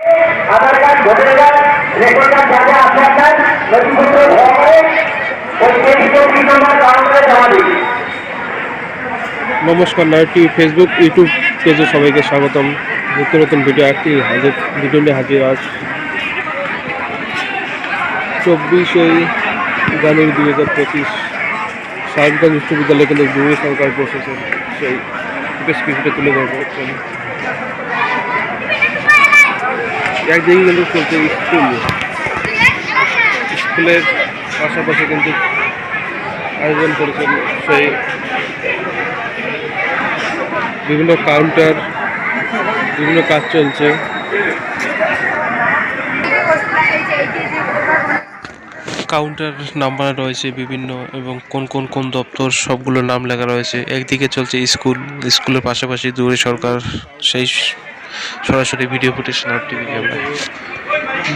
Aadhaar card, voter card card আছে আপনার, নথিপত্র নমস্কার নয়টি ফেসবুক ইউটিউব পেজে সবাইকে স্বাগতম। নিত্য নতুন ভিডিও একটি হাজির ভিডিও নিয়ে হাজির আজ চব্বিশে জানুয়ারি দুই হাজার পঁচিশ সাহেবগঞ্জ বিশ্ববিদ্যালয় কেন্দ্রে যুব সরকার বসেছেন সেই বেশ কিছুটা তুলে ধরবো। একদিকে কিন্তু চলছে স্কুল। স্কুলের পাশাপাশি কিন্তু আয়োজন করেছেন সেই বিভিন্ন কাউন্টার বিভিন্ন কাজ চলছে। কাউন্টার নাম্বার রয়েছে বিভিন্ন এবং কোন কোন কোন দপ্তর সবগুলো নাম লেখা রয়েছে। একদিকে চলছে স্কুল, স্কুলের পাশাপাশি দূরে সরকার, সেই সরাসরি video footage snap TV camera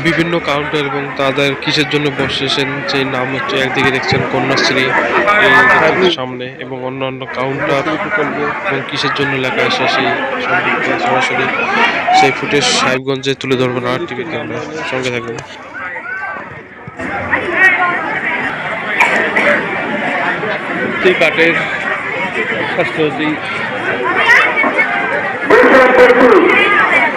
বিভিন্ন কাউন্টার এবং তাদের কিসের জন্য বসেছেন, সেই নাম হচ্ছে একদিকে দেখছেন কন্যাশ্রী সামনে, এবং অন্যান্য কাউন্টার এবং কিসের জন্য লেখা আছে সেই সরাসরি সেই ফুটেজ সাহেবগঞ্জে তুলে ধরবেন আর টিভি ক্যামেরা সঙ্গে থাকবেন সেই কাঠের স্বাস্থ্যসাথী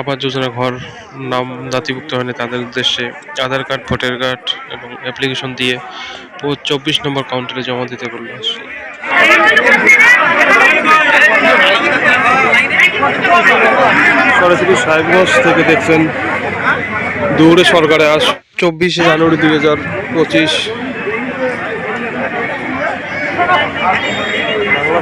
আবাস যোজনা ঘর নাম জাতিভুক্ত হয়নি তাদের উদ্দেশ্যে। আধার কার্ড ভোটার কার্ড এবং অ্যাপ্লিকেশন দিয়ে ও চব্বিশ নম্বর কাউন্টারে জমা দিতে বলল। সরাসরি সাহেবগঞ্জ থেকে দেখছেন দৌড়ে সরকারে আস চব্বিশে জানুয়ারি দুই হাজার পঁচিশ। বাংলা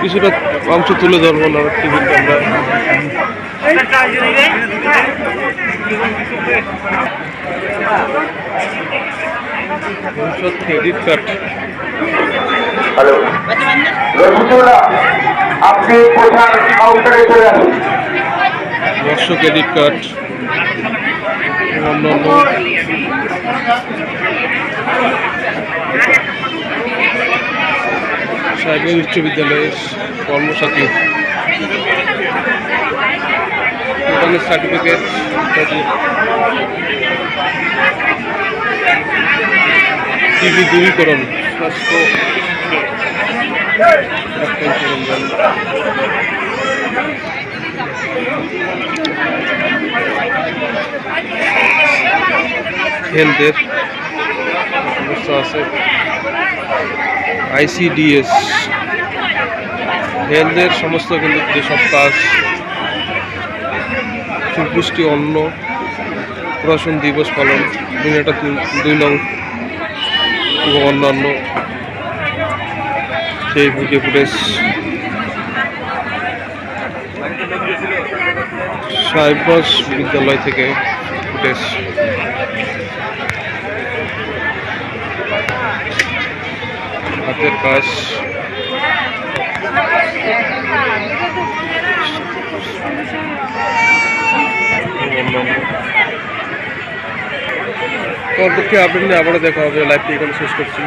কিছুটা অংশ তুলে ধরবো না টিভিতে আমরা ভবিষ্যৎ ক্রেডিট কার্ড হ্যালো। আপনি ক্রেডিট কার্ড। অন্যান্য সাইবার বিশ্ববিদ্যালয়ের কর্মসাথী। দোকানের সার্টিফিকেট টিভি দূরীকরণ। স্বাস্থ্য হেলথের সমস্যা আছে. আইসিডিএস হেলথের সমস্ত কিন্তু যেসব কাজ, সুপুষ্টি অন্ন, প্রশাসন দিবস পালন দুই নং, এবং অন্যান্য সেই ভিডিও ফুটেজ। সাহেবগঞ্জ বিদ্যালয় থেকে ফুটেজ। হাতের কাজ। পরবর্তী আপডেট নিয়ে আবারও দেখা হবে। লাইভটি এখানে শেষ করছি।